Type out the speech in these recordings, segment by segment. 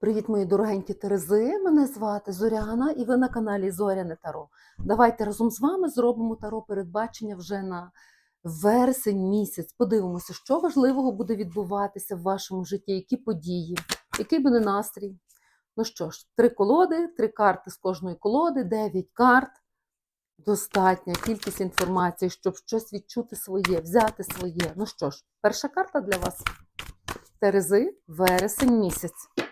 Привіт, мої дорогенькі Терези. Мене звати Зоряна, і ви на каналі Зоряне Таро. Давайте разом з вами зробимо таро передбачення вже на вересень місяць. Подивимося, що важливого буде відбуватися в вашому житті, які події, який буде настрій. Ну що ж, три колоди, три карти з кожної колоди, дев'ять карт. Достатня кількість інформації, щоб щось відчути своє, взяти своє. Ну що ж, перша карта для вас. Терези, вересень місяць.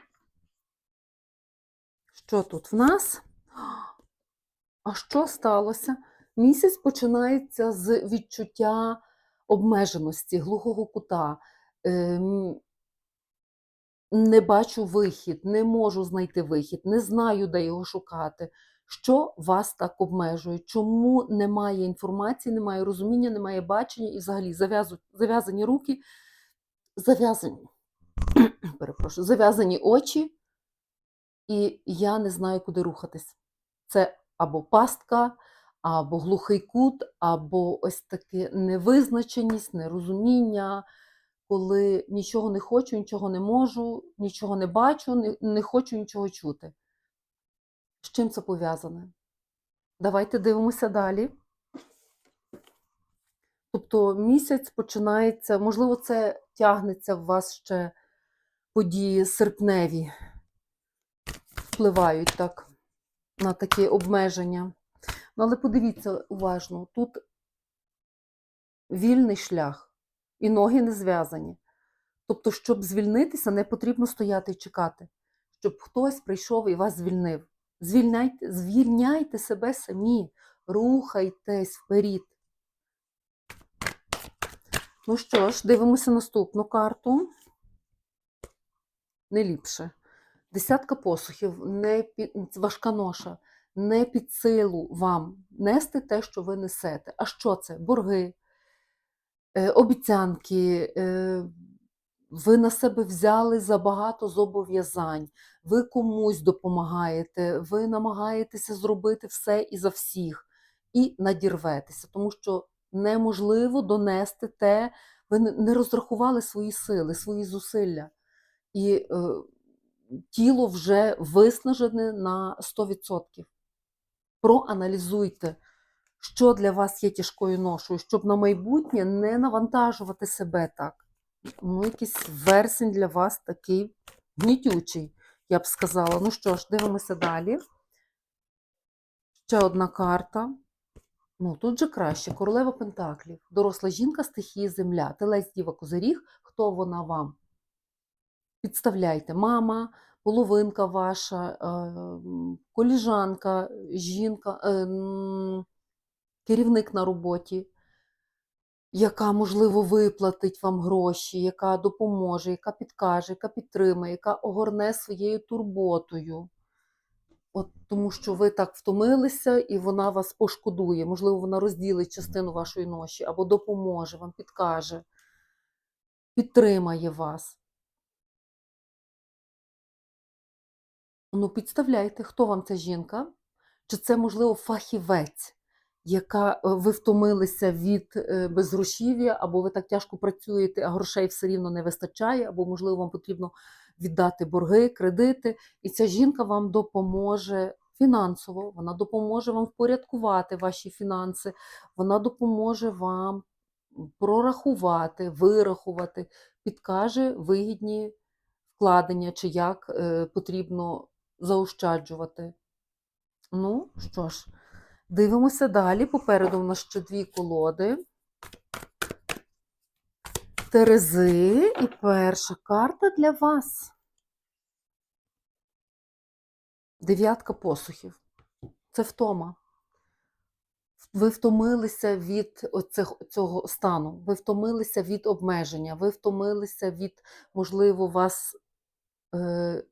Що тут в нас? А що сталося? Місяць починається з відчуття обмеженості, глухого кута. Ем, Не бачу вихід, не можу знайти вихід, не знаю, де його шукати. Що вас так обмежує? Чому немає інформації, немає розуміння, немає бачення і взагалі зав'язані руки, зав'язані, перепрошую, зав'язані очі, і я не знаю, куди рухатись. Це або пастка, або глухий кут, або ось таке невизначеність, нерозуміння, коли нічого не хочу, нічого не можу, нічого не бачу, не, хочу нічого чути. З чим це пов'язане? Давайте дивимося далі. Тобто місяць починається, можливо, це тягнеться в вас ще події серпневі, впливають так на такі обмеження. Ну, але подивіться уважно, тут вільний шлях, і ноги не зв'язані. Тобто, щоб звільнитися, не потрібно стояти і чекати, щоб хтось прийшов і вас звільнив. Звільняйте, звільняйте себе самі, рухайтесь вперед. Ну що ж, дивимося наступну карту. Не ліпше. Десятка посухів, не під, важка ноша, не під силу вам нести те, що ви несете. А що це? Борги, е, обіцянки, е, ви на себе взяли забагато зобов'язань, ви комусь допомагаєте, ви намагаєтеся зробити все і за всіх, і надірветеся, тому що неможливо донести те, ви не- розрахували свої сили, свої зусилля. І е, тіло вже виснажене на 100%. Проаналізуйте, що для вас є тяжкою ношою, щоб на майбутнє не навантажувати себе так. Ну, якийсь версень для вас такий гнітючий, я б сказала. Ну що ж, дивимося далі. Ще одна карта. Ну, тут же краще. Королева Пентаклів. Доросла жінка стихії земля. Телець Діва Козиріг. Хто вона вам? Підставляйте, мама, половинка ваша, е, коліжанка, жінка, е, керівник на роботі, яка, можливо, виплатить вам гроші, яка допоможе, яка підкаже, яка підтримає, яка огорне своєю турботою. От тому що ви так втомилися, і вона вас пошкодує. Можливо, вона розділить частину вашої ноші або допоможе вам, підкаже, підтримає вас. Ну, підставляйте, хто вам ця жінка? Чи це, можливо, фахівець, яка е, ви втомилися від е, безгрошів'я, або ви так тяжко працюєте, а грошей все рівно не вистачає, або, можливо, вам потрібно віддати борги, кредити, і ця жінка вам допоможе фінансово, вона допоможе вам впорядкувати ваші фінанси, вона допоможе вам прорахувати, вирахувати, підкаже вигідні вкладення, чи як е, потрібно заощаджувати. Ну, що ж, дивимося далі. Попереду в нас ще дві колоди. Терези і перша карта для вас. Дев'ятка посухів. Це втома. Ви втомилися від оцих, цього стану, ви втомилися від обмеження, ви втомилися від, можливо, вас е,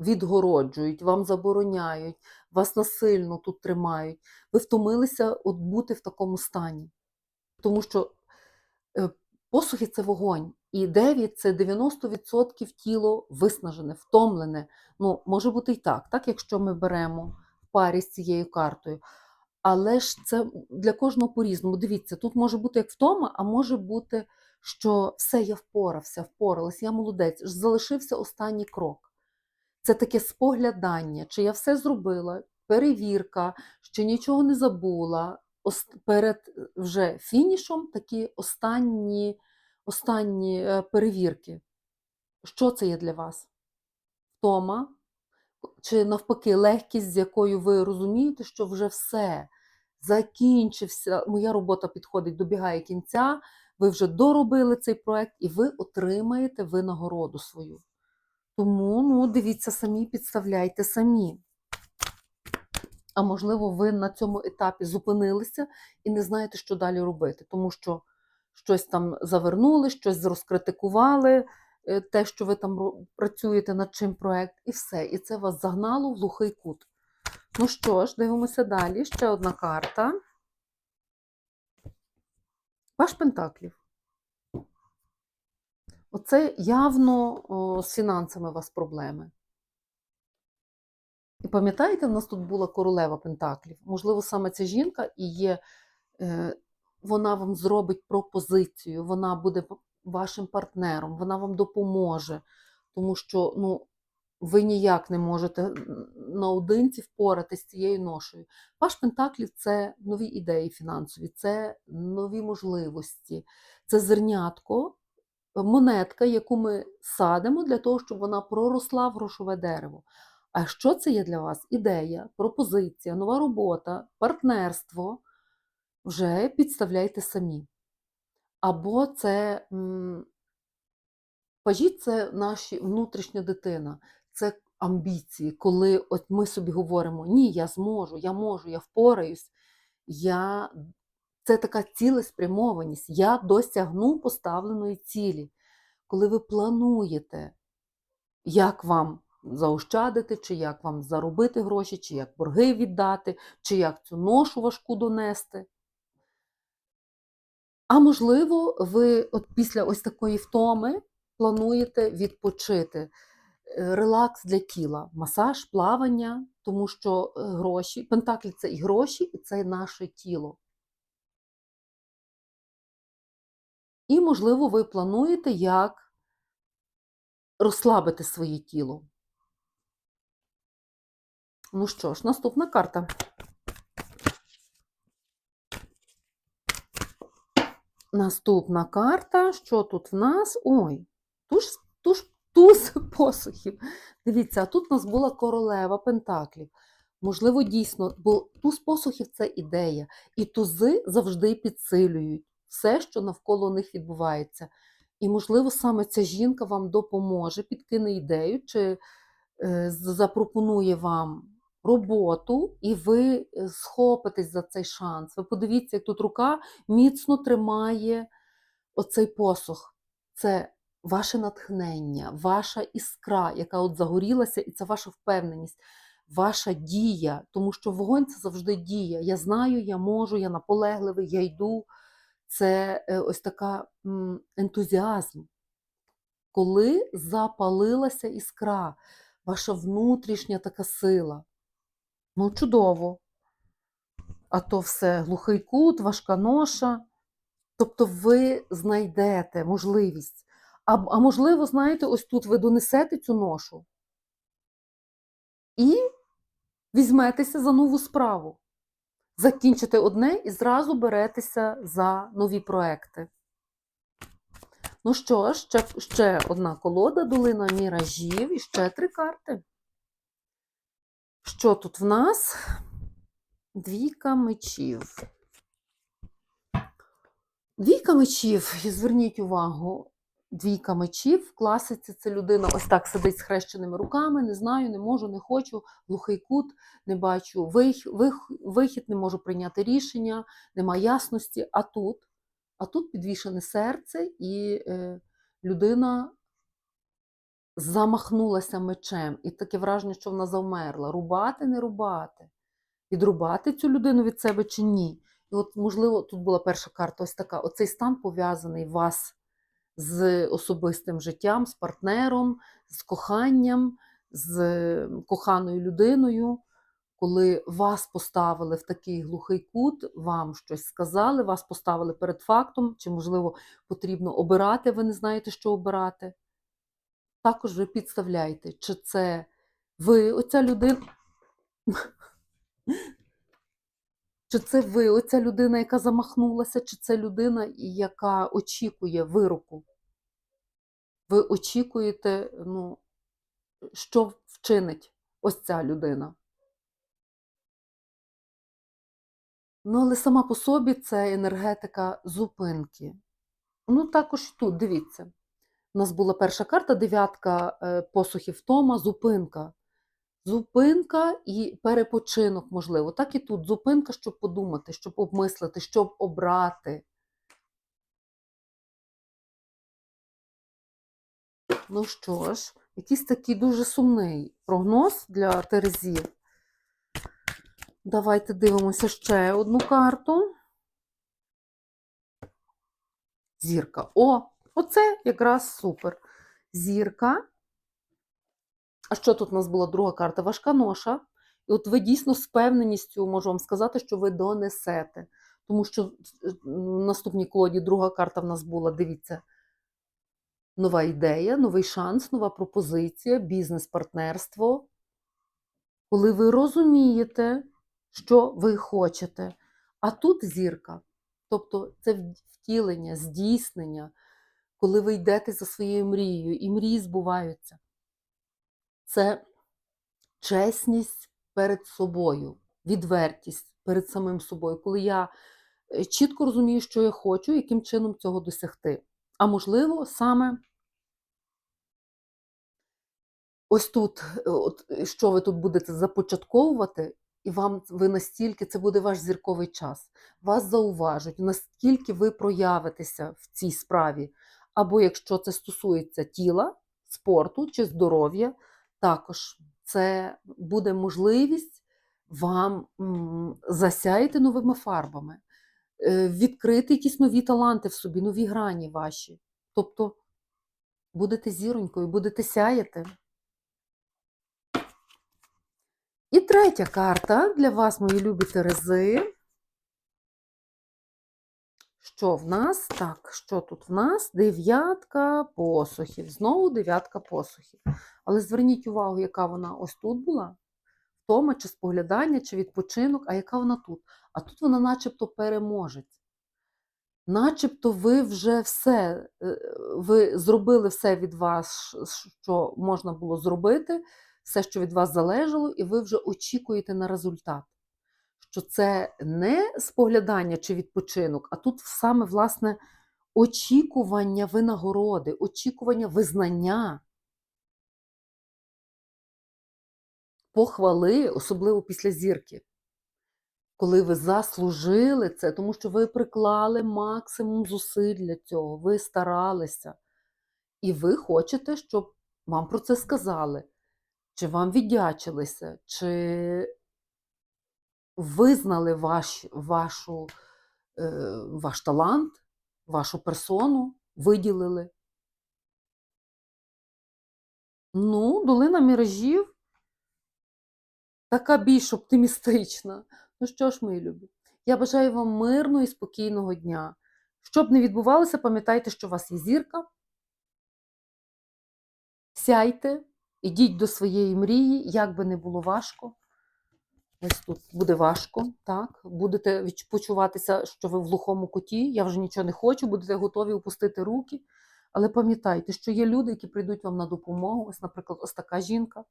відгороджують, вам забороняють, вас насильно тут тримають. Ви втомилися от бути в такому стані. Тому що е, посухи це вогонь, і 9 це 90% тіло виснажене, втомлене. Ну, може бути і так, так, якщо ми беремо в парі з цією картою. Але ж це для кожного по-різному. Дивіться, тут може бути як втома, а може бути, що все, я впорався, впоралась, я молодець, залишився останній крок. Це таке споглядання, чи я все зробила, перевірка, чи нічого не забула. Перед е, вже фінішом такі останні, останні е, перевірки. Що це є для вас? Втома? Чи навпаки легкість, з якою ви розумієте, що вже все закінчився, моя робота підходить, добігає кінця, ви вже доробили цей проект і ви отримаєте винагороду свою. Тому ну, дивіться самі, підставляйте самі. А можливо, ви на цьому етапі зупинилися і не знаєте, що далі робити, тому що щось там завернули, щось розкритикували, е, те, що ви там працюєте над чим проект, і все. І це вас загнало в глухий кут. Ну що ж, дивимося далі. Ще одна карта. Ваш Пентаклів. Оце явно о, з фінансами у вас проблеми. І пам'ятаєте, в нас тут була королева Пентаклів. Можливо, саме ця жінка і є, е, вона вам зробить пропозицію, вона буде вашим партнером, вона вам допоможе, тому що ну, ви ніяк не можете наодинці впоратися з цією ношею. Ваш Пентаклів це нові ідеї фінансові, це нові можливості, це зернятко, монетка, яку ми садимо для того, щоб вона проросла в грошове дерево. А що це є для вас? Ідея, пропозиція, нова робота, партнерство. Вже підставляйте самі. Або це м, пажі це наші внутрішня дитина, це амбіції, коли от ми собі говоримо: ні, я зможу, я можу, я впораюсь, я... це така цілеспрямованість, я досягну поставленої цілі. Коли ви плануєте, як вам заощадити, чи як вам заробити гроші, чи як борги віддати, чи як цю ношу важку донести. А можливо, ви от після ось такої втоми плануєте відпочити. Е, Релакс для тіла, масаж, плавання, тому що е, гроші, пентаклі це і гроші, і це наше тіло. І, можливо, ви плануєте, як розслабити своє тіло. Ну що ж, наступна карта. Наступна карта. Що тут в нас? Ой, туж, туж, туз посухів. Дивіться, а тут у нас була королева Пентаклів. Можливо, дійсно, бо туз посухів це ідея. І тузи завжди підсилюють все, що навколо них відбувається. І, можливо, саме ця жінка вам допоможе, підкине ідею, чи е, запропонує вам роботу, і ви е, схопитесь за цей шанс. Ви подивіться, як тут рука міцно тримає оцей посох. Це ваше натхнення, ваша іскра, яка от загорілася, і це ваша впевненість, ваша дія, тому що вогонь це завжди дія. Я знаю, я можу, я наполегливий, я йду. Це е, ось така ентузіазм. Коли запалилася іскра, ваша внутрішня така сила. Ну, чудово. А то все глухий кут, важка ноша. Тобто ви знайдете можливість. А, а можливо, знаєте, ось тут ви донесете цю ношу і візьметеся за нову справу. Закінчите одне і зразу беретеся за нові проекти. Ну що ж, ще, ще одна колода, долина міражів і ще три карти. Що тут в нас? Двійка мечів. Двійка мечів, зверніть увагу, двійка мечів в класиці це людина ось так сидить з хрещеними руками, не знаю, не можу, не хочу, глухий кут, не бачу вих, вих, вихід, не можу прийняти рішення, нема ясності. А тут, а тут підвішене серце, і е, людина замахнулася мечем. І таке враження, що вона завмерла. Рубати, не рубати. Відрубати цю людину від себе чи ні. І от, можливо, тут була перша карта, ось така. Оцей стан пов'язаний вас з особистим життям, з партнером, з коханням, з коханою людиною. Коли вас поставили в такий глухий кут, вам щось сказали, вас поставили перед фактом, чи, можливо, потрібно обирати, ви не знаєте, що обирати. Також ви підставляєте, чи це ви оця людина. Чи це ви, оця людина, яка замахнулася, чи це людина, яка очікує вироку? Ви очікуєте, ну, що вчинить ось ця людина? Ну, але сама по собі це енергетика зупинки. Ну, також тут, дивіться. У нас була перша карта, дев'ятка е, посухів Тома, зупинка. Зупинка і перепочинок, можливо. Так і тут зупинка, щоб подумати, щоб обмислити, щоб обрати. Ну що ж, якийсь такий дуже сумний прогноз для Терезів. Давайте дивимося ще одну карту. Зірка. О, оце якраз супер. Зірка. А що тут у нас була друга карта? Важка ноша. І от ви дійсно з впевненістю можу вам сказати, що ви донесете. Тому що в наступній колоді друга карта в нас була, дивіться, нова ідея, новий шанс, нова пропозиція, бізнес-партнерство. Коли ви розумієте, що ви хочете. А тут зірка. Тобто це втілення, здійснення, коли ви йдете за своєю мрією, і мрії збуваються. Це чесність перед собою, відвертість перед самим собою, коли я е, чітко розумію, що я хочу, яким чином цього досягти. А можливо, саме ось тут, е, от, що ви тут будете започатковувати, і вам ви настільки, це буде ваш зірковий час, вас зауважать, наскільки ви проявитеся в цій справі. Або якщо це стосується тіла, спорту чи здоров'я, також це буде можливість вам засяяти новими фарбами, е, відкрити якісь нові таланти в собі, нові грані ваші. Тобто будете зіронькою, будете сяяти. І третя карта для вас, мої любі Терези. Що в нас? Так, що тут в нас? Дев'ятка посухів. Знову дев'ятка посухів. Але зверніть увагу, яка вона ось тут була. Втома, чи споглядання, чи відпочинок, а яка вона тут? А тут вона начебто переможець. Начебто ви вже все, е, ви зробили все від вас, що можна було зробити, все, що від вас залежало, і ви вже очікуєте на результат. Що це не споглядання чи відпочинок, а тут саме, власне, очікування винагороди, очікування визнання, похвали, особливо після зірки. Коли ви заслужили це, тому що ви приклали максимум зусиль для цього, ви старалися. І ви хочете, щоб вам про це сказали, чи вам віддячилися, чи визнали ваш, вашу, е, ваш талант, вашу персону, виділили. Ну, долина міражів така більш оптимістична. Ну що ж, мої любі, я бажаю вам мирного і спокійного дня. Щоб не відбувалося, пам'ятайте, що у вас є зірка. Сяйте, ідіть до своєї мрії, як би не було важко. Ось тут буде важко, так? Будете почуватися, що ви в глухому куті, я вже нічого не хочу, будете готові опустити руки. Але пам'ятайте, що є люди, які прийдуть вам на допомогу. Ось, наприклад, ось така жінка.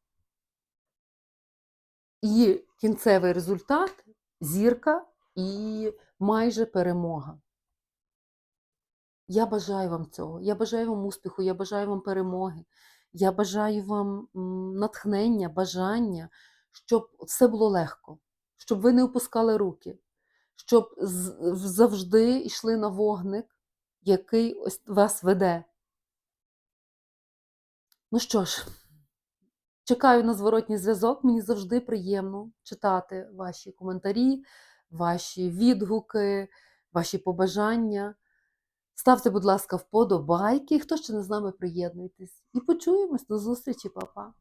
І кінцевий результат зірка і майже перемога. Я бажаю вам цього. Я бажаю вам успіху, я бажаю вам перемоги, я бажаю вам натхнення, бажання, щоб все було легко, щоб ви не опускали руки, щоб завжди йшли на вогник, який ось вас веде. Ну що ж. Чекаю на зворотній зв'язок. Мені завжди приємно читати ваші коментарі, ваші відгуки, ваші побажання. Ставте, будь ласка, вподобайки. Хто ще не з нами приєднуйтесь. І почуємось до зустрічі, папа.